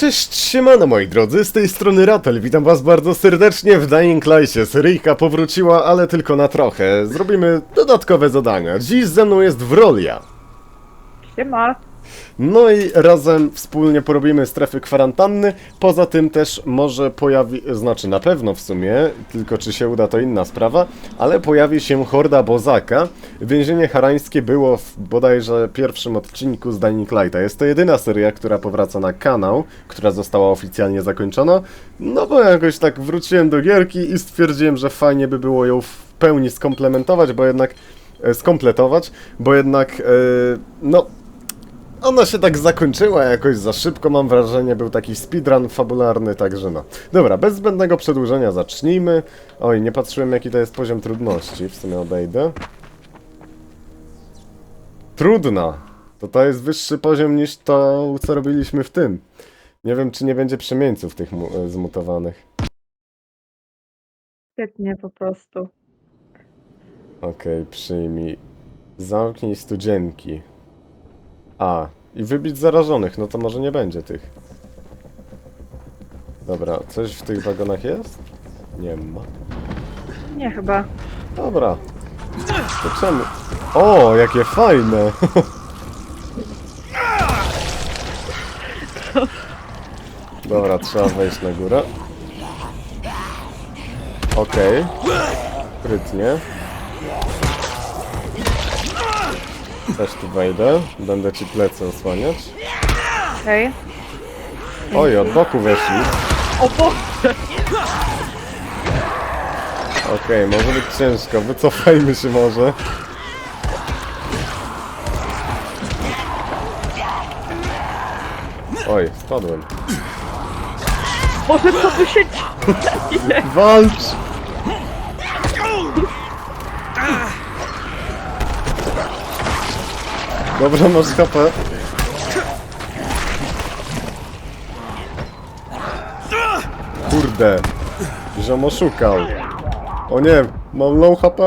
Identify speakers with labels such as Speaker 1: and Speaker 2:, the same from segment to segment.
Speaker 1: Cześć, siemano moi drodzy, z tej strony Ratel, witam was bardzo serdecznie w Dying Light'cie. Seryjka powróciła, ale tylko na trochę. Zrobimy dodatkowe zadania. Dziś ze mną jest Wrolia.
Speaker 2: Siema.
Speaker 1: No i razem wspólnie porobimy strefy kwarantanny. Poza tym też może pojawi, znaczy na pewno w sumie, tylko czy się uda to inna sprawa, ale pojawi się horda Bozaka. Więzienie harańskie było w bodajże pierwszym odcinku z Dying Lighta. Jest to jedyna seria, która powraca na kanał, która została oficjalnie zakończona. No bo jakoś tak wróciłem do gierki i stwierdziłem, że fajnie by było ją w pełni skomplementować, bo jednak e, skompletować, bo jednak e, no ona się tak zakończyła jakoś za szybko, mam wrażenie, był taki speedrun fabularny, także no. Dobra, bez zbędnego przedłużenia zacznijmy. Oj, nie patrzyłem jaki to jest poziom trudności, w sumie odejdę. Trudna! To to jest wyższy poziom niż to, co robiliśmy w tym. Nie wiem, czy nie będzie przemieńców tych e, zmutowanych.
Speaker 2: Świetnie po prostu.
Speaker 1: Okej, przyjmij. Zamknij studzienki. A, i wybić zarażonych, no to może nie będzie tych. Dobra, coś w tych wagonach jest? Nie ma.
Speaker 2: Nie chyba.
Speaker 1: Dobra. To czemu? O, jakie fajne! Dobra, trzeba wejść na górę. Okej. Sprytnie. Też tu wejdę. Będę ci plecy osłaniać.
Speaker 2: Okej.
Speaker 1: Oj, od boku weszli.
Speaker 2: O Boże!
Speaker 1: Okej, może być ciężko. Wycofajmy się może. Oj, spadłem.
Speaker 2: Boże, co tu się dzieje?
Speaker 1: Walcz! Dobra, masz HP. Kurde, ziom oszukał. O nie, mam low HP.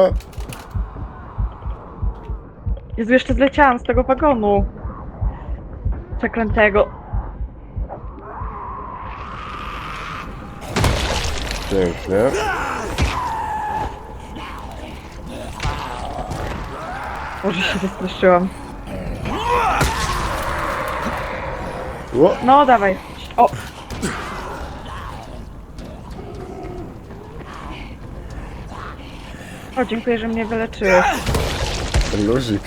Speaker 2: Jezu, jeszcze zleciałam z tego wagonu. Przeklętego.
Speaker 1: Pięknie.
Speaker 2: Boże, się wystraszyłam.
Speaker 1: Ło,
Speaker 2: No, dawaj. O! O, dziękuję, że mnie wyleczyłeś.
Speaker 1: luzik.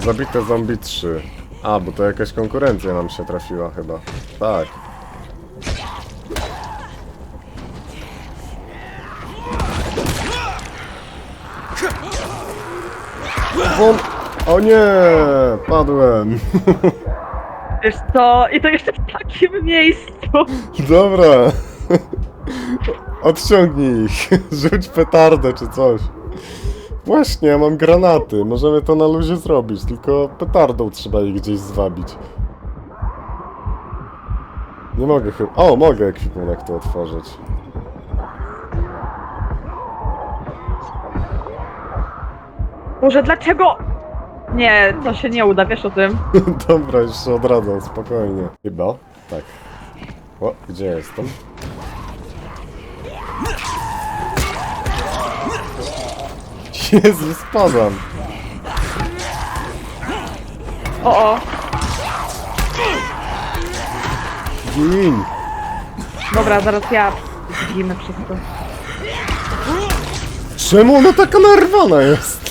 Speaker 1: Zabite zombie 3. A, bo to jakaś konkurencja nam się trafiła chyba. Tak. Won... O nie! Padłem.
Speaker 2: Wiesz co? I to jeszcze w takim miejscu.
Speaker 1: Dobra. Odciągnij ich. Rzuć petardę czy coś. Właśnie, ja mam granaty. Możemy to na luzie zrobić, tylko petardą trzeba ich gdzieś zwabić. Nie mogę chyba... O, mogę ekwipunek tu otworzyć.
Speaker 2: Boże, dlaczego? Nie, to się nie uda, wiesz o tym.
Speaker 1: Dobra, już się odradzam, spokojnie. Chyba? Tak. O, gdzie jestem? Jezu, spadam.
Speaker 2: O, o.
Speaker 1: Gin.
Speaker 2: Dobra, zaraz ja zginę przez to.
Speaker 1: Czemu ona taka nerwana jest?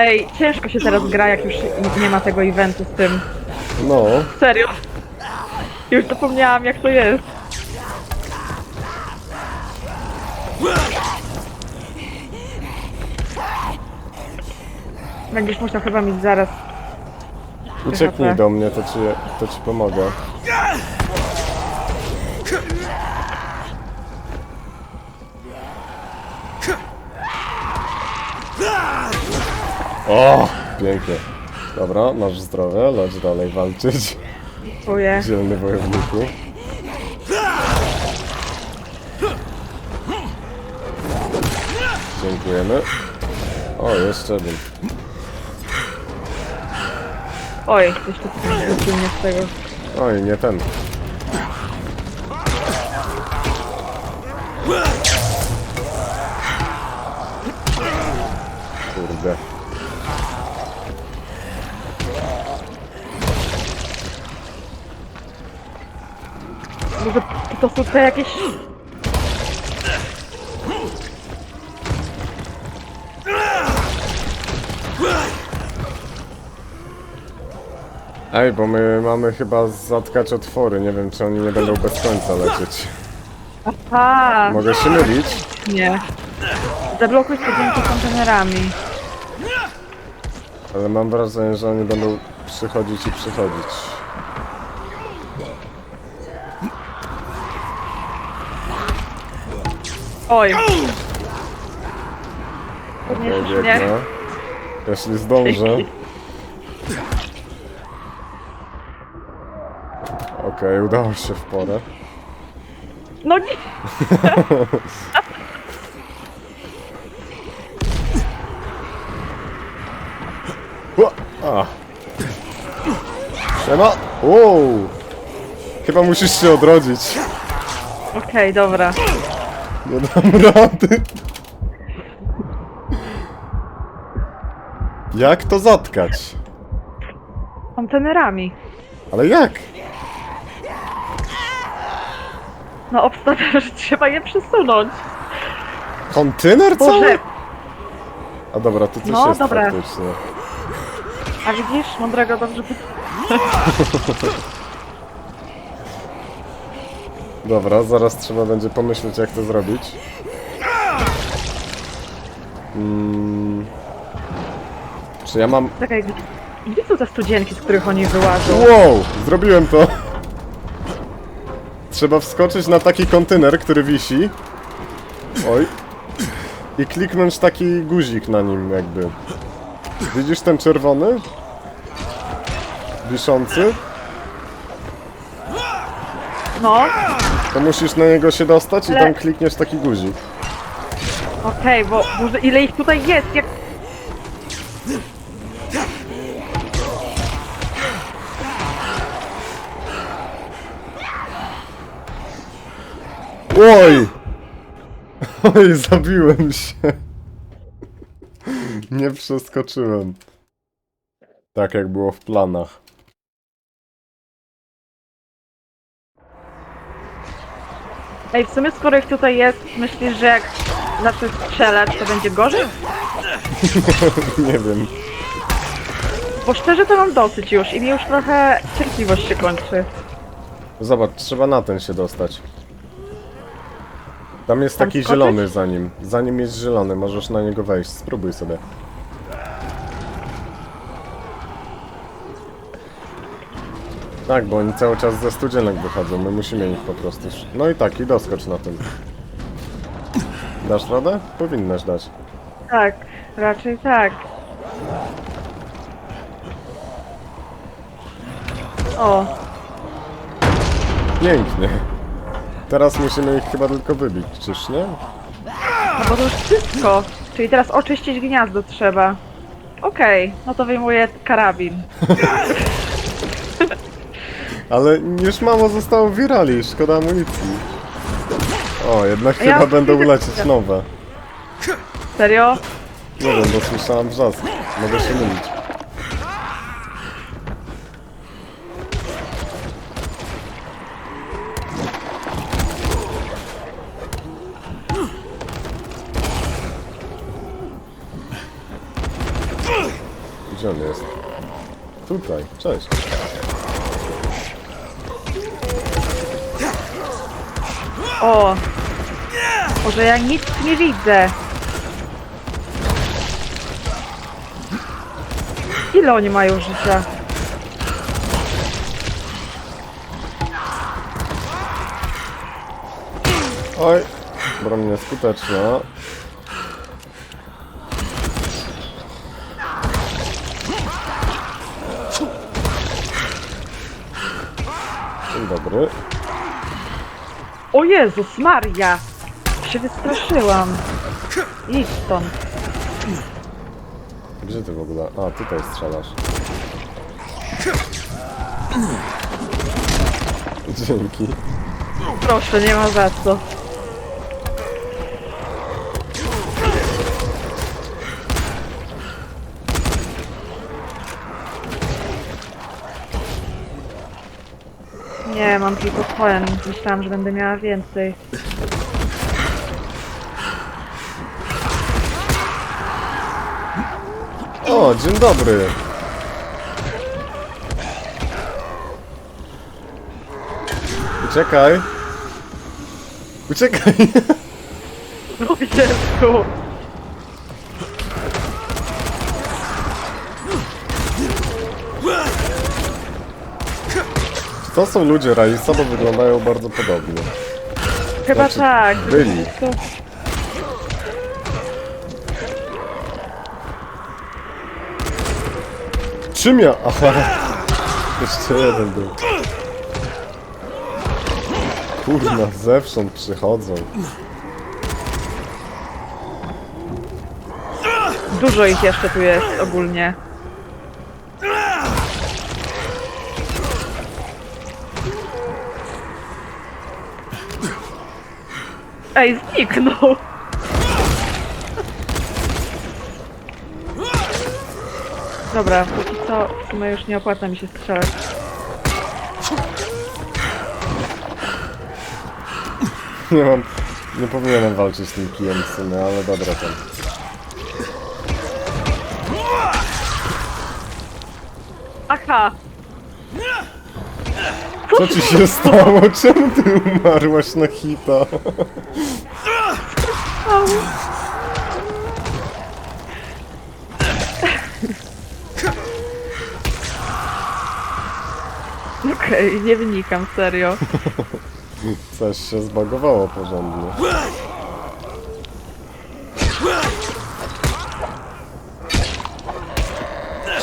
Speaker 2: Ej, ciężko się teraz gra, jak już nie- ma tego eventu z tym.
Speaker 1: No,
Speaker 2: Serio? Już zapomniałam, jak to jest. Będziesz musiał chyba mieć zaraz.
Speaker 1: ucieknij
Speaker 2: HP.
Speaker 1: do mnie, to ci, to ci pomogę. O, pięknie. Dobra, masz zdrowie, leć dalej walczyć. Zielony wojowniku. Dziękujemy. O, jeszcze jeden.
Speaker 2: Oj, jeszcze tu mnie z tego.
Speaker 1: Oj, nie ten. Kurde.
Speaker 2: Może to są te jakieś...
Speaker 1: Ej, bo my mamy chyba zatkać otwory. Nie wiem, czy oni nie będą bez końca lecieć.
Speaker 2: A,
Speaker 1: Mogę się mylić?
Speaker 2: nie. Zablokuj studienki kontenerami.
Speaker 1: Ale mam wrażenie, że oni będą przychodzić i przychodzić.
Speaker 2: Oj.
Speaker 1: Okej,
Speaker 2: Podniesiesz mnie?
Speaker 1: biegnę. Jeśli zdążę. Okej, udało się w porę.
Speaker 2: No nie.
Speaker 1: Ua! A. Siema! Wow! Chyba musisz się odrodzić.
Speaker 2: Okej, dobra.
Speaker 1: Nie dam rady. Jak to zatkać?
Speaker 2: Kontenerami.
Speaker 1: Ale jak?
Speaker 2: No obstawiam, że trzeba je przesunąć.
Speaker 1: Kontener cały?
Speaker 2: Boże,
Speaker 1: A dobra, to coś
Speaker 2: No,
Speaker 1: jest
Speaker 2: dobra.
Speaker 1: faktycznie.
Speaker 2: a widzisz, mądrego dobrze.
Speaker 1: Dobra, zaraz trzeba będzie pomyśleć jak to zrobić. Mm. Czy ja mam...
Speaker 2: Czekaj, gdzie- gdzie są te studzienki, z których oni wyłażą?
Speaker 1: Wow! Zrobiłem to! Trzeba wskoczyć na taki kontener, który wisi. Oj. I kliknąć taki guzik na nim jakby. Widzisz ten czerwony? Wiszący?
Speaker 2: No,
Speaker 1: To musisz na niego się dostać i
Speaker 2: Ale-
Speaker 1: tam klikniesz taki guzik.
Speaker 2: okej, bo może ile ich tutaj jest, jak...
Speaker 1: Oj! Oj, zabiłem się. Nie przeskoczyłem. Tak jak było w planach.
Speaker 2: Ej, w sumie skoro ich tutaj jest, myślisz, że jak zacznę strzelać, to będzie gorzej?
Speaker 1: Nie wiem.
Speaker 2: Bo szczerze to mam dosyć już i mi już trochę cierpliwość się kończy.
Speaker 1: Zobacz, trzeba na ten się dostać. Tam jest
Speaker 2: Tam
Speaker 1: taki
Speaker 2: skoczyć?
Speaker 1: zielony za nim. Za nim jest zielony, możesz na niego wejść. Spróbuj sobie. Tak, bo oni cały czas ze studzienek wychodzą, my musimy ich po prostu... No i tak, i doskocz na tym. Dasz radę? Powinnaś dać.
Speaker 2: Tak, raczej tak. O,
Speaker 1: Pięknie. Teraz musimy ich chyba tylko wybić, czyż nie?
Speaker 2: no bo to już wszystko. Czyli teraz oczyścić gniazdo trzeba. Okej, no to wyjmuję karabin.
Speaker 1: Ale już mało zostało wirali, szkoda amunicji. O, jednak
Speaker 2: Ja
Speaker 1: chyba będą lecieć nowe.
Speaker 2: Serio?
Speaker 1: Nie wiem, bo słyszałam wrzask. Mogę się mylić. Gdzie on jest? Tutaj, cześć.
Speaker 2: O! Może ja nic nie widzę. Ile oni mają życia?
Speaker 1: Oj, broń nieskuteczna. Dzień dobry.
Speaker 2: O Jezus Maria! Się wystraszyłam. Idź stąd.
Speaker 1: Gdzie ty w ogóle? A, tutaj strzelasz. Dzięki.
Speaker 2: Proszę, nie ma za co. Nie, mam tylko ten. Myślałam, że będę miała więcej.
Speaker 1: O, dzień dobry. Uciekaj. Uciekaj.
Speaker 2: No Jezu!
Speaker 1: To są ludzie Raisa, bo wyglądają bardzo podobnie.
Speaker 2: Chyba
Speaker 1: Znaczy,
Speaker 2: tak.
Speaker 1: byli.
Speaker 2: To...
Speaker 1: Czym ja? Aha. Jeszcze jeden był. Kurna, zewsząd przychodzą.
Speaker 2: Dużo ich jeszcze tu jest ogólnie. Ej, zniknął! Dobra, póki co w sumie już nie opłaca mi się strzelać.
Speaker 1: Nie mam... Nie powinienem walczyć z tym kijem w sumie, ale dobra tam.
Speaker 2: Aha!
Speaker 1: Co ci się stało? Czemu ty umarłaś na hita?
Speaker 2: Okej, nie wynikam, serio.
Speaker 1: Coś się zbagowało porządnie.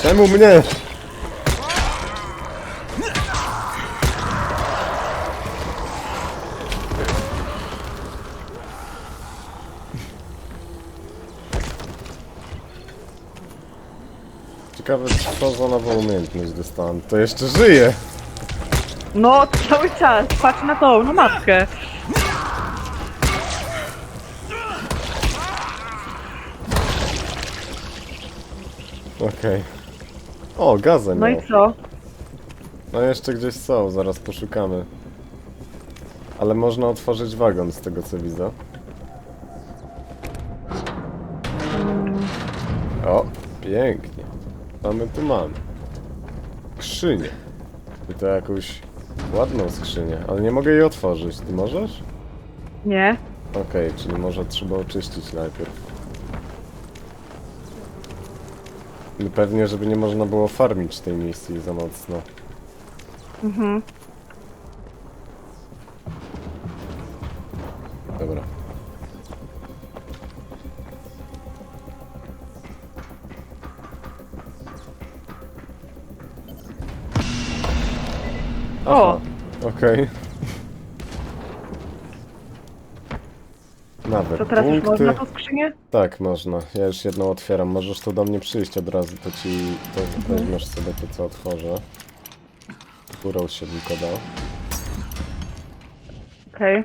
Speaker 1: Czemu mnie? Ciekawe, co za nową umiejętność dostałem. To jeszcze żyje!
Speaker 2: No, cały czas, patrz na tą, no matkę.
Speaker 1: Okej. O, gazem
Speaker 2: No
Speaker 1: miał.
Speaker 2: i co?
Speaker 1: No jeszcze gdzieś są, zaraz poszukamy. Ale można otworzyć wagon z tego co widzę. O, pięknie. Co my tu mamy? Skrzynię. I to jakąś ładną skrzynię, ale nie mogę jej otworzyć. Ty możesz?
Speaker 2: Nie?
Speaker 1: Okej, czyli może trzeba oczyścić najpierw. I Pewnie, żeby nie można było farmić tej misji za mocno.
Speaker 2: Mhm. O!
Speaker 1: Okej. Nawet
Speaker 2: To teraz już
Speaker 1: punkty.
Speaker 2: można tą skrzynię?
Speaker 1: Tak, można. Ja już jedną otwieram. Możesz tu do mnie przyjść od razu, to ci to weźmiesz sobie to, co otworzę. Górą się tylko da.
Speaker 2: Okej.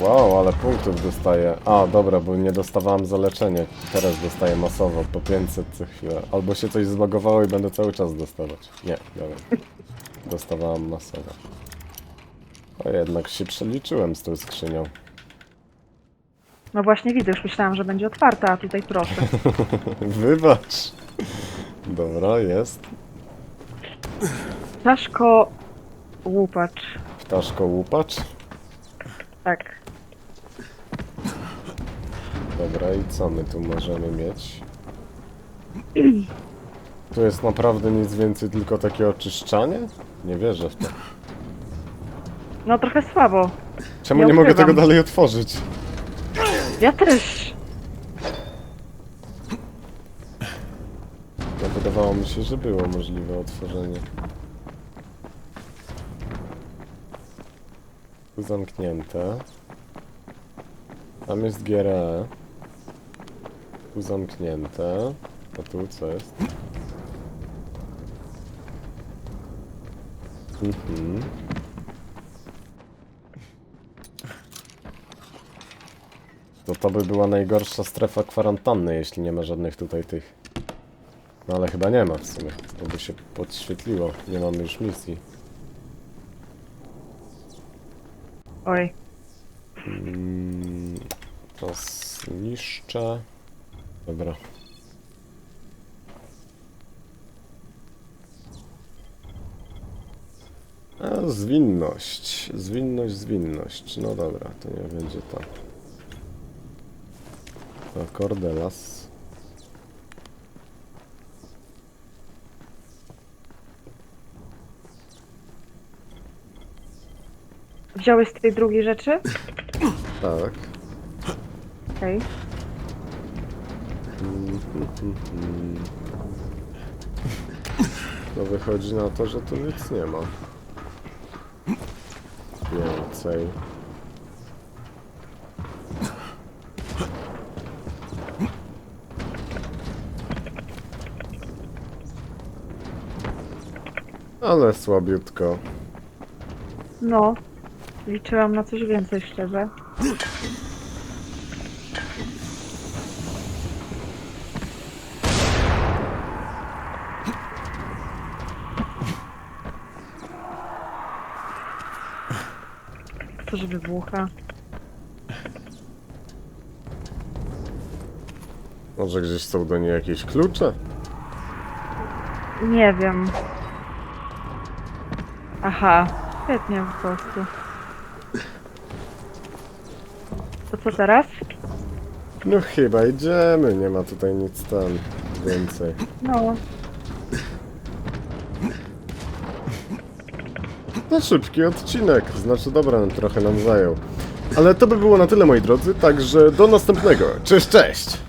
Speaker 1: Wow, ale punktów dostaję. A, dobra, bo nie dostawałem za leczenie. Teraz dostaję masowo, po 500 co chwilę. Albo się coś zbagowało i będę cały czas dostawać. Nie, dobra. Dostawałem masowo. O, jednak się przeliczyłem z tą skrzynią.
Speaker 2: No właśnie widzę, już myślałam, że będzie otwarta, a tutaj proszę.
Speaker 1: Wybacz. Dobra, jest.
Speaker 2: Ptaszko... Łupacz.
Speaker 1: Ptaszko łupacz.
Speaker 2: Tak.
Speaker 1: Dobra, i co my tu możemy mieć? Tu jest naprawdę nic więcej, tylko takie oczyszczanie? Nie wierzę w to.
Speaker 2: No trochę słabo.
Speaker 1: Czemu
Speaker 2: Nie
Speaker 1: nie mogę
Speaker 2: ukrywam.
Speaker 1: tego dalej otworzyć?
Speaker 2: Ja też.
Speaker 1: No wydawało mi się, że było możliwe otworzenie. Tu zamknięte. Tam jest GRE. Tu zamknięte. A tu co jest? Mhm. To to by była najgorsza strefa kwarantanny, jeśli nie ma żadnych tutaj tych. No ale chyba nie ma w sumie. To by się podświetliło. Nie mamy już misji.
Speaker 2: Oj.
Speaker 1: Mm, to zniszczę. Dobra. Zwinność. Zwinność, zwinność. No dobra, to nie będzie to. To Cordelas.
Speaker 2: Wziąłeś z tej drugiej rzeczy?
Speaker 1: Tak.
Speaker 2: Okej.
Speaker 1: To wychodzi na to, że tu nic nie ma. Więcej. Ale słabiutko.
Speaker 2: No. Liczyłam na coś więcej, szczerze. Co, że wybucha?
Speaker 1: Może gdzieś są do niej jakieś klucze?
Speaker 2: Nie wiem. Aha. Świetnie po prostu. To co teraz?
Speaker 1: No chyba idziemy, nie ma tutaj nic tam więcej.
Speaker 2: No.
Speaker 1: Szybki odcinek, znaczy dobra, trochę nam zajął. Ale to by było na tyle moi drodzy, także do następnego. Cześć, cześć!